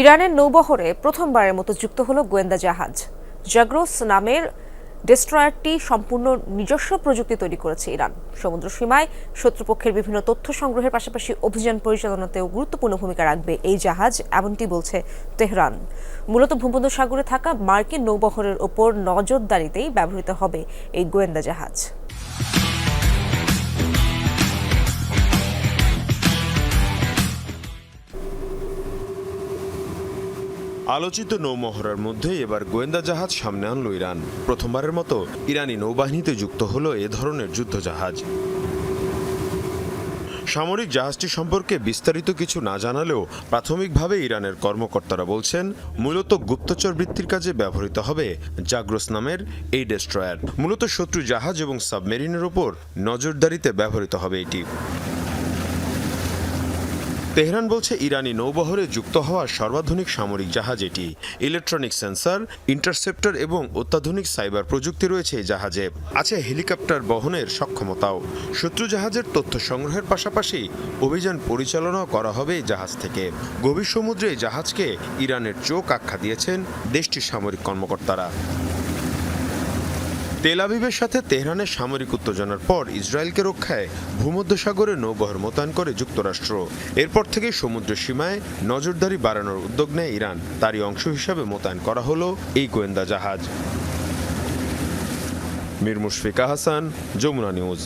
ইরানের নৌবহরে প্রথমবারের মতো যুক্ত হলো গোয়েন্দা জাহাজ। জাগ্রোস নামের ডেস্ট্রয়ারটি সম্পূর্ণ নিজস্ব প্রযুক্তি তৈরি করেছে ইরান। সমুদ্র সীমায় শত্রুপক্ষের বিভিন্ন তথ্য সংগ্রহের পাশাপাশি অভিযান পরিচালনাতেও গুরুত্বপূর্ণ ভূমিকা রাখবে এই জাহাজ, এমনটি বলছে তেহরান। মূলত ভূমধ্যসাগরে থাকা মার্কিন নৌবহরের ওপর নজরদারিতেই ব্যবহৃত হবে এই গোয়েন্দা জাহাজ। আলোচিত নৌমহড়ার মধ্যে এবার গোয়েন্দা জাহাজ সামনে আনল ইরান। প্রথমবারের মতো ইরানি নৌবাহিনীতে যুক্ত হলো এ ধরনের যুদ্ধজাহাজ। সামরিক জাহাজটি সম্পর্কে বিস্তারিত কিছু না জানালেও প্রাথমিকভাবে ইরানের কর্মকর্তারা বলছেন, মূলত গুপ্তচর বৃত্তির কাজে ব্যবহৃত হবে জাগ্রস নামের এই ডেস্ট্রয়ার। মূলত শত্রু জাহাজ এবং সাবমেরিনের ওপর নজরদারিতে ব্যবহৃত হবে এটি। তেহরান বলছে, ইরানি নৌবহরে যুক্ত হওয়া সর্বাধুনিক সামরিক জাহাজ এটি। ইলেকট্রনিক সেন্সর, ইন্টারসেপ্টর এবং অত্যাধুনিক সাইবার প্রযুক্তি রয়েছে এই জাহাজে। আছে হেলিকপ্টার বহনের সক্ষমতাও। শত্রু জাহাজের তথ্য সংগ্রহের পাশাপাশি অভিযান পরিচালনাও করা হবে এই জাহাজ থেকে। গভীর সমুদ্রে জাহাজকে ইরানের চোখ আখ্যা দিয়েছেন দেশটির সামরিক কর্মকর্তারা। তেল আবিবের সাথে তেহরানের সামরিক উত্তেজনার পর ইসরায়েলকে রক্ষায় ভূমধ্যসাগরে নৌবহর মোতায়েন করে যুক্তরাষ্ট্র। এরপর থেকে সমুদ্র সীমায় নজরদারি বাড়ানোর উদ্যোগ নেয় ইরান। তারই অংশ হিসাবে মোতায়েন করা হলো এই গোয়েন্দা জাহাজ। মির মুশফিকা হাসান, যমুনা নিউজ।